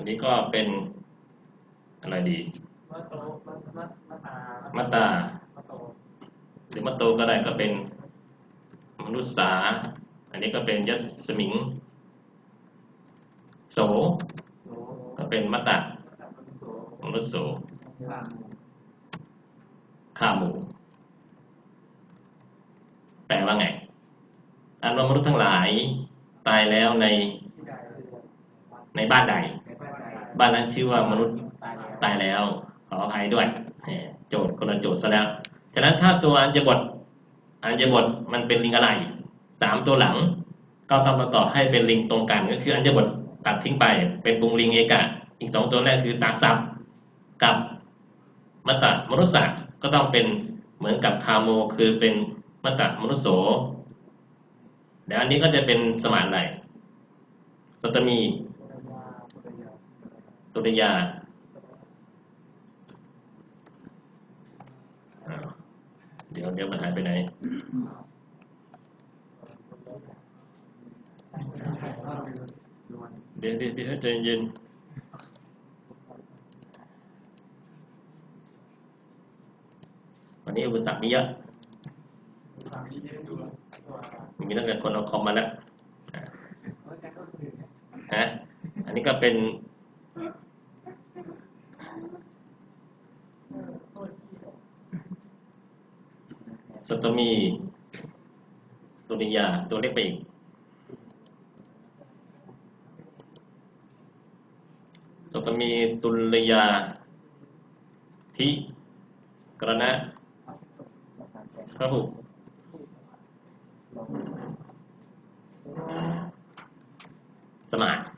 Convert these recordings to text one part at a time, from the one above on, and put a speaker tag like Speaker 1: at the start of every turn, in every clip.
Speaker 1: อันนี้ก็เป็นอะไรดี
Speaker 2: มะโตมะมะมะตา
Speaker 1: มัตตา
Speaker 2: มะโต
Speaker 1: หรือมัตโตก็ได้ก็เป็นมนุษย์สา อันนี้ก็เป็นยัสมิง โส
Speaker 2: โส
Speaker 1: ก็เป็นมัตตะ
Speaker 2: มะตาเป็นโส
Speaker 1: มนุษย์โส
Speaker 2: ลาม
Speaker 1: ข้าหมู แปลว่าไง อันว่ามนุษย์ทั้งหลายตายแล้วใน
Speaker 2: ที่ใด
Speaker 1: ในบ้านใด
Speaker 2: ใน บ้านใด
Speaker 1: บ้านนั้นชื่อว่ามนุษย์
Speaker 2: ตายแล้ว
Speaker 1: ตายแล้วขออภัยด้วยแหมโจทย์คนละโจทย์ซะแล้ว ฉะนั้นถ้าตัวอัญญบทอัญญบทมันเป็นลิงอะไรสามตัวหลัง ก็ต้องประกอบให้เป็นลิงตรงกันก็คืออัญญบทตัดทิ้งไป เป็นปุงลิงเอกะ อีกสองตัวแรกคือตาซับกับมัตตะมนุษย์สัตว์ก็ต้องเป็นเหมือนกับคาโมคือเป็นมัตตะมนุษย์โสเดี๋ยวอันนี้ก็จะเป็นสมานอะไรสัตมี ตุริยาอ้าเดี๋ยวเดี๋ยวมันหายไปไหนเดี๋ยวเดี๋ยวเดี๋ยวใจเย็นวันนี้อุปสรรคมีเยอะมีตั้งแต่คนเอาคอมมาแล้วฮะอันนี้ก็เป็น สตมีตุนิยา ตัวเล็กไปอีก สตมีตุลยา ทิกรณะพระหุสมาธิ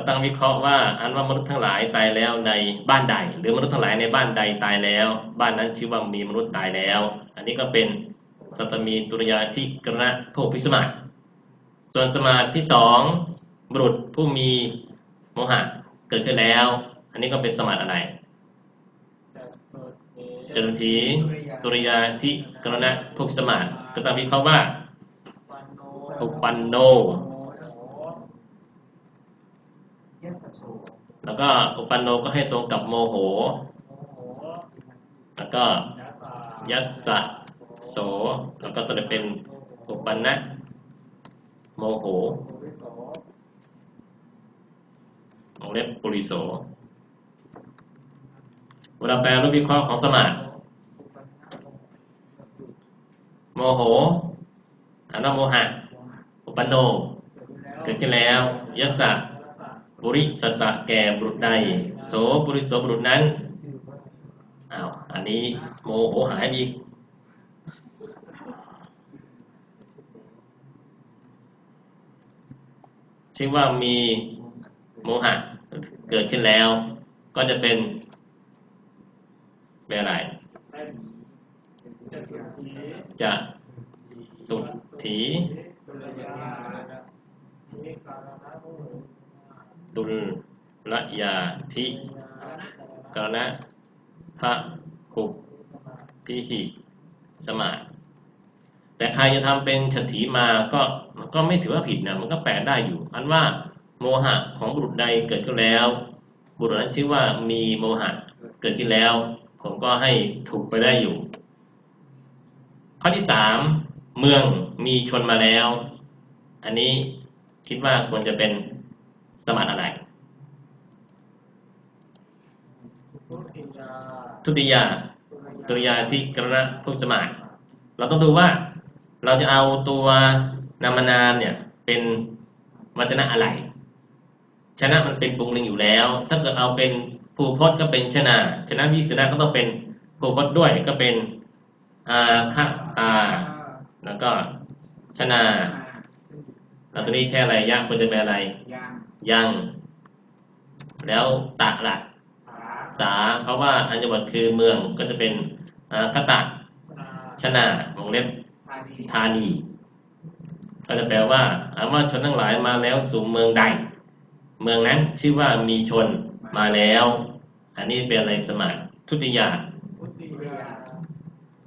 Speaker 1: ก็ต้องวิเคราะห์ว่า อันว่ามนุษย์ทั้งหลายตายแล้วในบ้านใด หรือมนุษย์ทั้งหลายในบ้านใดตายแล้ว บ้านนั้นชื่อว่ามีมนุษย์ตายแล้ว อันนี้ก็เป็นสัตมีตุรยาที่กรณะผู้พิสมาธิส่วนสมาธิที่สองบุรุษผู้มีโมหะเกิดขึ้นแล้ว อันนี้ก็เป็นสมาธิอะไรจตุทีตุรยาที่กรณะผู้พิสมาธิก็ต้องวิเคราะห์ว่าอุปันโน แล้วก็อุปันโนก็ให้ตรงกับโมโห แล้วก็ยัสสะโส แล้วก็จะเป็นอุปันนะโมโหวงเล็บปุริโสเวลาแปลรูปวิเคราะห์ของสมาธิโมโหอันาโมหะ อุปันโน เกิดขึ้นแล้ว ยัสสะ บุริสสะแก่บุรุษใด โสบุริโสบุรุษนั้นอ้าวอันนี้โมโหหายอีกชื่อว่ามีโมหะเกิดขึ้นแล้ว ก็จะเป็นเป็นอะไร จะตุถี ตุลละยาทิกรณะพระหุพิหิสมาแต่ใครจะทำเป็นฉถีมาก็มันก็ไม่ถือว่าผิดนะมันก็แปลได้อยู่ อันว่าโมหะของบุรุษใดเกิดขึ้นแล้ว บุรุษนั้นชื่อว่ามีโมหะเกิดขึ้นแล้ว ผมก็ให้ถูกไปได้อยู่ ข้อที่สามเมืองมีชนมาแล้ว อันนี้คิดว่าควรจะเป็น สมาธิอะไร ทุติยาตุริยาที่กระพุกสมาธิเราต้องดูว่าเราจะเอาตัวนามนามเนี่ยเป็นวัจนะอะไร ชนะมันเป็นปรุงลิงอยู่แล้ว ถ้าเกิดเอาเป็นภูพจน์ก็เป็นชนะ ชนะวิสนะก็ต้องเป็นภูพจน์ด้วยก็เป็นอาคตา แล้วก็ชนะ แล้วตัวนี้แช่อะไรยะควรจะเป็นอะไรยังแล้วตะละสาเพราะว่าอัญญวัตคือเมืองก็จะเป็นอ่าคตะชนะวงเล็บธานีก็จะแปลว่าอาว่าชนทั้งหลายมาแล้วสู่เมืองใด เมืองนั้นชื่อว่ามีชนมาแล้ว อันนี้เป็นอะไรสมาธิทุติยา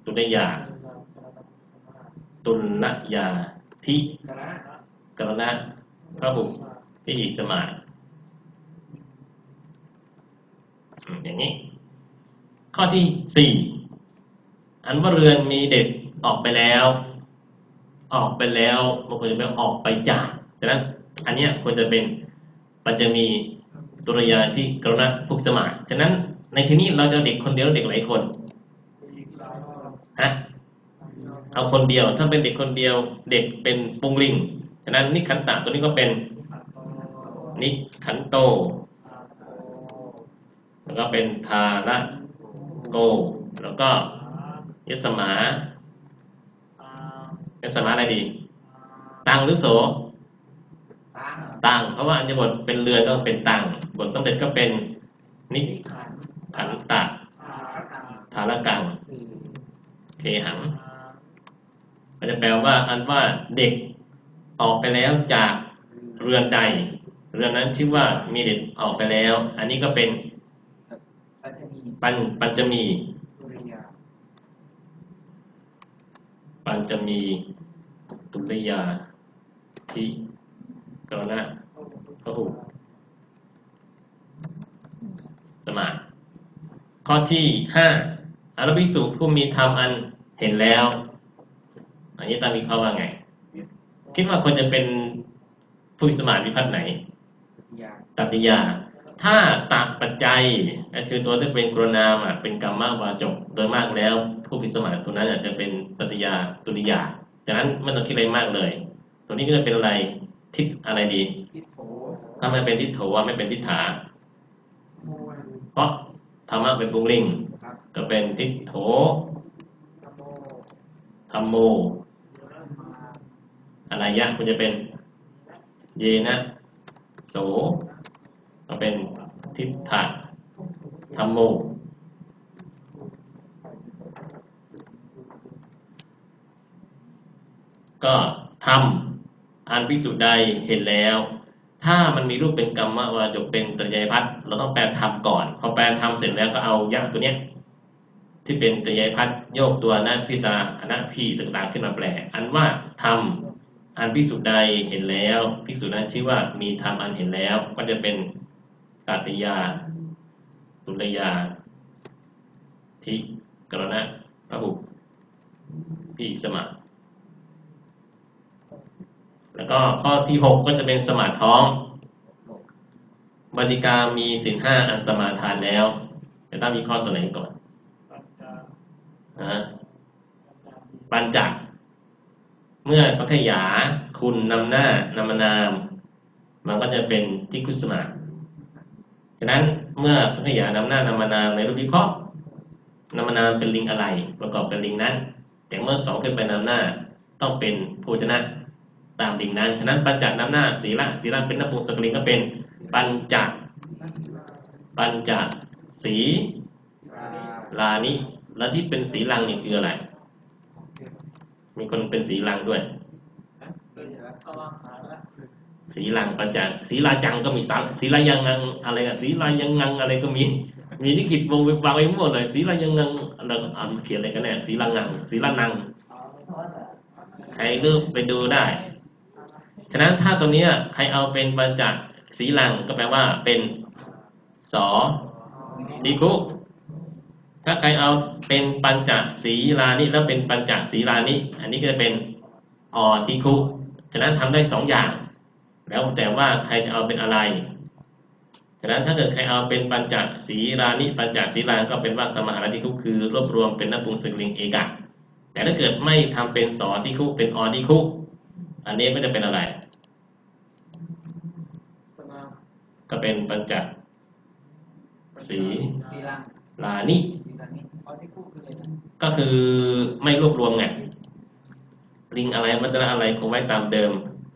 Speaker 1: ตุนยา ตุลยาทิ กรณะพระบุตรที่อีสมานอย่างนี้ ข้อที่สี่อันว่าเรือนมีเด็กออกไปแล้ว ออกไปแล้วมันควรจะเป็นออกไปจากฉะนั้นอันนี้ควรจะเป็นปัญจะมีตุรยาที่กรณะพุกสมานฉะนั้นในที่นี้เราจะเด็กคนเดียวเด็กหลายคนฮะเอาคนเดียว ถ้าเป็นเด็กคนเดียว เด็กเป็นปุงลิง ฉะนั้นนิขันตะตัวนี้ก็เป็นนิขันโต แล้วก็เป็นทาระโก แล้วก็ยสมายสมาอะไรดี ตังหรือโสตังเพราะว่าอัญญบทเป็นเรือต้องเป็นตังบทสำเร็จก็เป็นนิขันตะทาระกังเคหังก็จะแปลว่าอันว่าเด็ก ออกไปแล้วจากเรือนใด เรือนนั้นชื่อว่ามีเด็กออกไปแล้ว อันนี้ก็เป็น
Speaker 3: ปัจจมี
Speaker 1: ปัญปัญจมี
Speaker 3: ตุริยา
Speaker 1: ปัญจมีตุลยาทิกรณะพหุสมาธิข้อที่ห้าอารภิกษุผู้มีธรรมอันเห็นแล้ว อันนี้ตามมีข้อว่าไง คิดว่าควรจะเป็นผู้มีสมาธิวิพัฒน์ไหน
Speaker 3: ตุริยา
Speaker 1: ตัติยา ถ้าตักปัจจัยก็คือตัวที่เป็นกรณามอะเป็นกรรมวาจกโดยมากแล้ว ผู้พิสมัติตัวนั้นอาจจะเป็นตัติยาตุริยาจากนั้นไม่ต้องคิดอะไรมากเลย ตัวนี้ก็จะเป็นอะไรทิศอะไรดี
Speaker 3: ทิฏโถ
Speaker 1: ถ้าไม่เป็นทิศโถว่าไม่เป็นทิฏฐา
Speaker 2: โมย
Speaker 1: เพราะธรรมะเป็นปุงลิง
Speaker 3: ครับ
Speaker 1: ก็เป็นทิศโถ
Speaker 2: ตะโม
Speaker 1: ธรรมโม
Speaker 2: มา
Speaker 1: อะไรยะคุณจะเป็นเยนะโสก็เป็นทิฏฐะธรรมโมก็ทำอันพิสูจน์ใดเห็นแล้ว ถ้ามันมีรูปเป็นกรรมวาจกเป็นตริยพัฒเราต้องแปลทำก่อน พอแปลทำเสร็จแล้วก็เอายักษ์ตัวเนี้ยที่เป็นตริยพัฒโยกตัวหน้าพิตาอนาพีต่างๆ ขึ้นมาแปล อันว่าทำ อันพิสูจน์ใดเห็นแล้วพิสูจน์นั้นชื่อว่ามีธรรมอันเห็นแล้วก็จะเป็นกาติยาตุลยา ทิกรณะพระหุพิสมาแล้วก็ข้อที่หกก็จะเป็นสมาท้องบาสิกามีสินห้าอันสมาทานแล้วจะต้องมีข้อตัวไหนก่อนนะ
Speaker 2: ปัจจา
Speaker 1: ปัญจ เมื่อสังขยาคุณนำหน้านามนาม มันก็จะเป็นทิกุสมาฉะนั้นเมื่อสังขยานำหน้านามนามในรูปวิเคราะห์นามนามเป็นลิงอะไร ประกอบเป็นลิงนั้น แต่เมื่อสองขึ้นไปนำหน้าต้องเป็นโภชนะตามลิงนั้น ฉะนั้นปัญจนำหน้าศีละศีละเป็นนภูสกลิงก็เป็นปัญจปัญจสี
Speaker 3: ลา
Speaker 1: ลานิแล้วที่เป็นสีลังนี่คืออะไร มีคนเป็นสีลังด้วย
Speaker 3: เป็นแล้ว
Speaker 2: อวังหาละ
Speaker 1: สีลังปัญจสีลาจังก็มีสารสีลายังงังอะไรอะสีลายังงังอะไรก็มี มีนิกิตวงวางไว้หมดเลยสีลายังงังเราอ่านเขียนอะไรกันแน่สีลางังสีลานัง
Speaker 2: เอาไม่ทอดอะ
Speaker 1: ใครดูไปดูได้ ฉะนั้นถ้าตัวเนี้ยใครเอาเป็นปัญจสีลังก็แปลว่าเป็นสอทีคุ ถ้าใครเอาเป็นปัญจสีลานิแล้วเป็นปัญจสีลานิอันนี้ก็จะเป็นออทีคุฉะนั้นทำได้สองอย่าง แล้วแต่ว่าใครจะเอาเป็นอะไรฉะนั้นถ้าเกิดใครเอาเป็นปัญจสีลานิปัญจสีลานก็เป็นว่าสมหาทิคุคือรวบรวมเป็นนปุงสกลิงเอกะแต่ถ้าเกิดไม่ทำเป็นสอทิคุเป็นออทิคุอันนี้ก็จะเป็นอะไร
Speaker 2: สมา
Speaker 1: ก็เป็นปัญจสี
Speaker 3: สีลัง
Speaker 1: ลา
Speaker 2: นิ
Speaker 1: ก็คือไม่รวบรวมไงลิงอะไรมัตระอะไรคงไว้ตามเดิม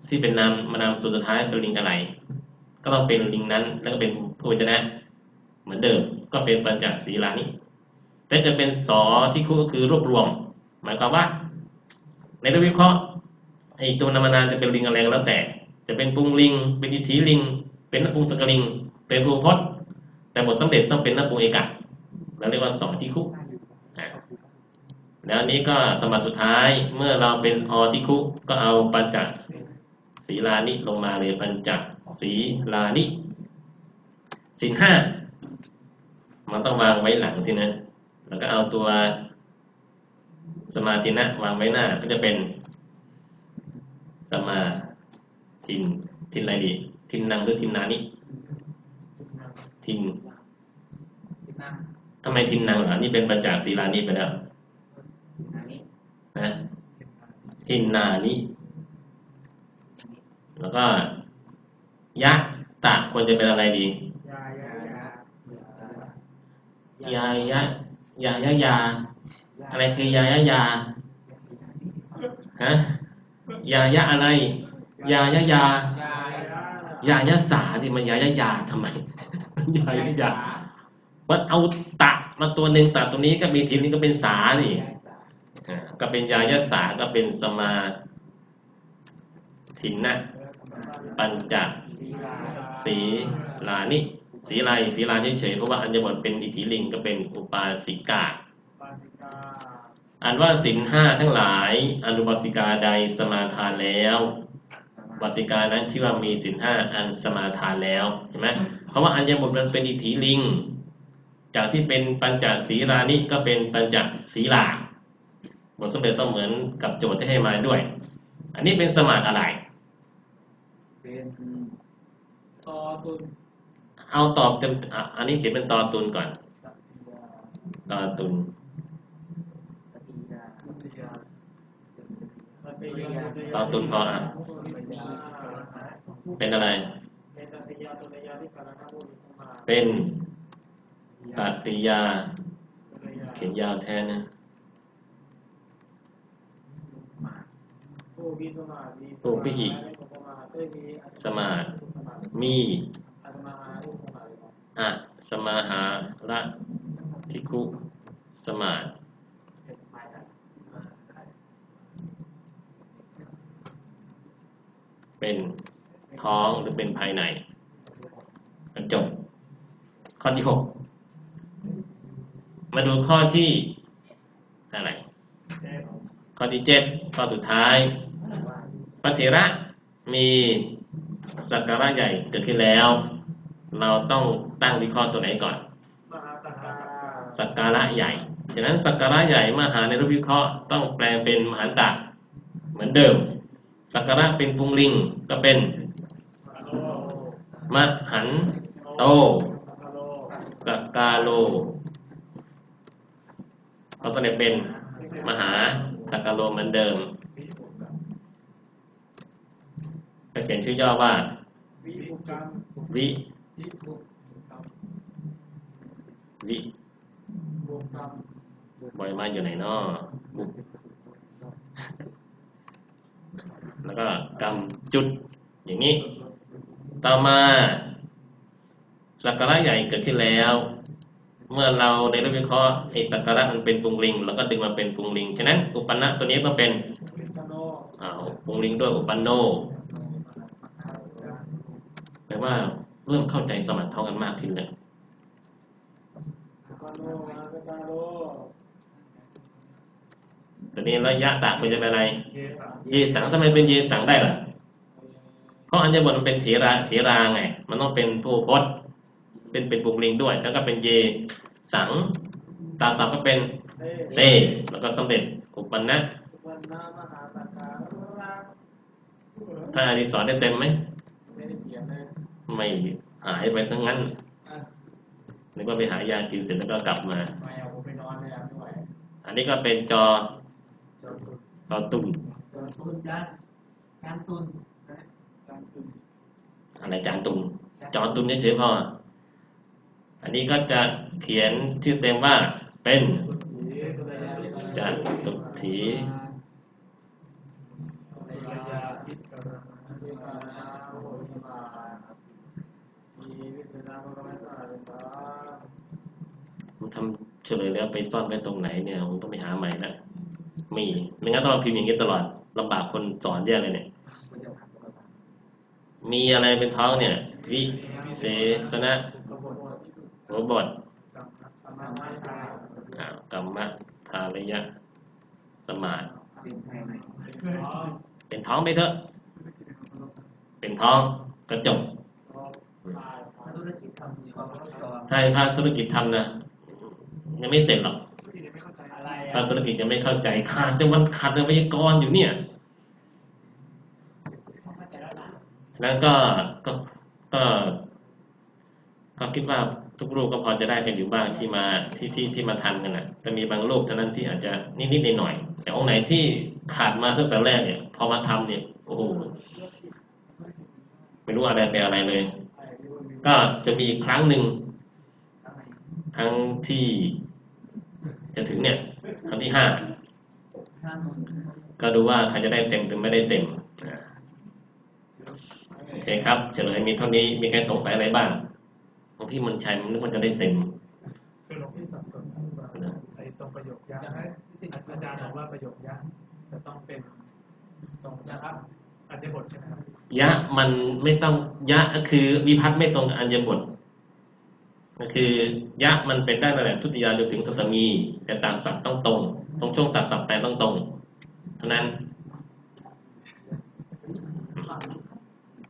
Speaker 1: ที่เป็นนามมานามสุดท้ายเป็นลิงอะไร ก็ต้องเป็นลิงนั้น แล้วก็เป็นผู้ชนะ เหมือนเดิม ก็เป็นปัญจศีลานิแต่จะเป็นสอที่คู่ก็คือรวบรวม หมายความว่า ในเรื่องวิเคราะห์ไอ้ตัวนามนามจะเป็นลิงอะไรก็แล้วแต่ จะเป็นปุงลิง เป็นอิทธิลิง เป็นนปุงสกลิง เป็นภูพจน์แต่บทสำเร็จต้องเป็นนปุงเอกะ เราเรียกว่าสอที่คู่แล้วนี้ก็สมบัติสุดท้ายเมื่อเราเป็นอทิคุก็เอาปัญจศีลานิลงมาเลยปัญจศีลานิสินห้ามันต้องวางไว้หลังสินะแล้วก็เอาตัวสมาธินะวางไว้หน้าก็จะเป็นสมาทินทินอะไรดีทินนังหรือทินนานิทิน
Speaker 3: ทำ
Speaker 1: ไมทินนังล่ะนี่เป็นปัญจศีลานิไปแล้ว
Speaker 3: นะ
Speaker 1: ทินนานิแล้วก็ยะตะควรจะเป็นอะไรดี
Speaker 2: ยายายายา
Speaker 1: ยะยายะยา อะไรคือยายะยาฮะยายะอะไร ยายะยา
Speaker 3: ยาย
Speaker 1: ยายะสาที่มันยายะยาทำไมยายะยา มันเอาตะมาตัวหนึ่งตะตรงนี้ก็มีทีนี้ก็เป็นสานี่ก็เป็นยายสาก็เป็นสมาทินนะปัญจสีลานิสีลายสีลาเฉยๆเพราะว่าอัญญบทเป็นอิทธิลิงก็เป็นอุปาสิกาอันว่าสินห้าทั้งหลายอนุบาสิกาใดสมาทานแล้วบาสิกานั้นชื่อว่ามีสินห้าอันสมาทานแล้วเห็นไหมเพราะว่าอัญญบทมันเป็นอิทธิลิง จากที่เป็นปัญจศีลานิก็เป็นปัญจศีลาบทสมเด็จต้องเหมือนกับโจทย์ที่ให้มาด้วย อันนี้เป็นสมาธิอะไร
Speaker 3: เป็น
Speaker 2: ตอตุน
Speaker 1: เอาตอบเต็มอะอันนี้เขียนเป็นตอตุนก่อน
Speaker 2: สัตยา
Speaker 1: ตอตุน
Speaker 3: ปฏิยา
Speaker 2: สัตยาสัตยา
Speaker 1: ตอตุนพออะเป็นอะไร
Speaker 2: เป็น
Speaker 1: ป็นตติยา เขียนยาวแท้นะ
Speaker 3: มา
Speaker 2: ผู้วิสมาธิ
Speaker 1: ผู้พิหิ
Speaker 2: สมาธิมี
Speaker 1: สมาธิมี
Speaker 2: อัตมาหาอุสมาธิ
Speaker 1: อะสมาหาระทิคุ สมาธิ
Speaker 2: เป็น
Speaker 1: ท้องหรือเป็นภายในกันจบข้อที่หก มาดูข้อที่อะไรข้อที่เจ็ดข้อสุดท้ายพระเถระมีสักการะใหญ่เกิดขึ้นแล้ว เราต้องตั้งวิเคราะห์ตัวไหนก่อน
Speaker 2: สักกา
Speaker 1: ระใหญ่ฉะนั้นสักการะใหญ่มหาในรูปวิเคราะห์ต้องแปลงเป็นมหันตะเหมือนเดิมสักการะเป็นปุงลิงก็เป็นมหันโตสักกาโล เขาก็เลยเป็นมหาสักกาโลเหมือนเดิมก็เขียนชื่อย่อว่า
Speaker 2: วิ
Speaker 1: วิ
Speaker 2: วิปุกรรม
Speaker 1: วิ
Speaker 2: บุกรรม
Speaker 1: บอยมาอยู่ไหนนาะแล้วก็กำจุดอย่างนี้ ต่อมาสักการะใหญ่เกิดขึ้นแล้ว เมื่อเราในรูปวิเคราะห์ไอ้สักการะมันเป็นปุงลิงเราก็ดึงมาเป็นปุงลิง ฉะนั้นอุปนะตัวนี้ต้องเป็น
Speaker 2: วิปโน
Speaker 1: อ้าวปุงลิงด้วยอุปนโนแปลว่าเริ่มเข้าใจสมรรถเท่ากันมากขึ้นแล้ว
Speaker 2: วิปโนมหาสักกาโล
Speaker 1: ตัวนี้ระยะตะควรจะเป็นอะไร
Speaker 2: เยสัง
Speaker 1: เยสังทำไมเป็นเยสังได้ล่ะ เพราะอัญญบทมันเป็นเถระเถราไง มันต้องเป็นผู้พจน์ เป็นเป็นปุงลิงด้วยแล้วก็เป็นเย สังตาสับก็เป็น
Speaker 2: เต
Speaker 1: เตแล้วก็สำเร็จอุปนะ
Speaker 2: วันนามหาสักกาโลรัก
Speaker 1: ถ้าอดิสรได้เต็มไหม
Speaker 2: ไม่ได้เขียนเลย
Speaker 1: ไม่หายไปทั้งนั้น
Speaker 2: อะ
Speaker 1: นึกว่าไปหายากินเสร็จแล้วก็กลับมา
Speaker 2: ไม่เอาผมไปนอนเลยอะไม่ไหว
Speaker 1: อันนี้ก็เป็นจอ
Speaker 2: จนตุน
Speaker 1: จอตุน
Speaker 3: จนตุนจานการตุน
Speaker 2: จนตุน
Speaker 1: อะไรจานตุนจอตุนเฉยๆพอ อันนี้ก็จะเขียนชื่อเต็มว่าเป็น
Speaker 2: ตุนตุนยาที่
Speaker 1: จตุถี
Speaker 2: มัน
Speaker 1: ทำเฉลยแล้วไปซ่อนไว้ตรงไหนเนี่ยผมต้องไปหาใหม่ละมีไม่งั้นต้องพิมพ์อย่างนี้ตลอดลำบากคนสอนแย่เลยเนี่ย
Speaker 3: มี
Speaker 1: อะไรเป็นท้องเนี่ย วิเศษนะ หัวบท
Speaker 2: กับสมธ
Speaker 1: รรมทาระยะ สมาธิ
Speaker 3: เป็น
Speaker 1: ท้องไปเถอะ เป็นท้องกระจก
Speaker 2: ตาย
Speaker 3: ธุกิจทำอยู่กับจอ
Speaker 1: ถ้าธุรกิจทำนะยังไม่เสร็จหรอก
Speaker 2: ที่ไม่เข้า
Speaker 1: ธุรกิจยังไม่เข้าใจขาดแต่วันขาดแต่ไวยากรอยู่เนี่ย
Speaker 3: แล้ว
Speaker 1: ก็ก็ก็ก็คิดว่า ทุกรูปก็พอจะได้กันอยู่บ้างที่มาที่ที่ที่มาทันกันนะแต่มีบางรูปเท่านั้นที่อาจจะนิดๆหน่อยๆแต่องค์ไหนที่ขาดมาตั้งแต่แรกเนี่ย พอมาทำเนี่ย โอ้โหไม่รู้อะไรเป็นอะไรเลย ก็จะมีครั้งหนึ่งครั้งที่ จะถึงเนี่ยครั้งที่ห้าก็ดูว่าใครจะได้เต็มหรือไม่ได้เต็มโอเคครับเฉลยมีเท่านี้มีใครสงสัยอะไรบ้าง ของพี่มนชัยมันนึกว่าจะได้เต็ม
Speaker 2: คือหลวงพี่สับสนว่าไอ้ตรงประโยคยักษ์อาจารย์บอกว่าประโยคยักษ์จะต้องเป็นตรงนะครับอัญญบทใช่ไหมครับ
Speaker 1: ยะมันไม่ต้องยะก็คือวิพัฒน์ไม่ตรงกับอัญญบทก็คือยะมันเป็นได้ตั้งแต่ทุติยาจนถึงสตมี แต่ตัดสับต้องตรง ตรงช่วงตัดสับแปลต้องตรงเท่านั้น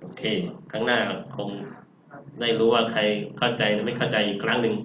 Speaker 1: โอเคครั้งหน้าคง ได้รู้ว่าใครเข้าใจหรือไม่เข้าใจอีกครั้งหนึ่ง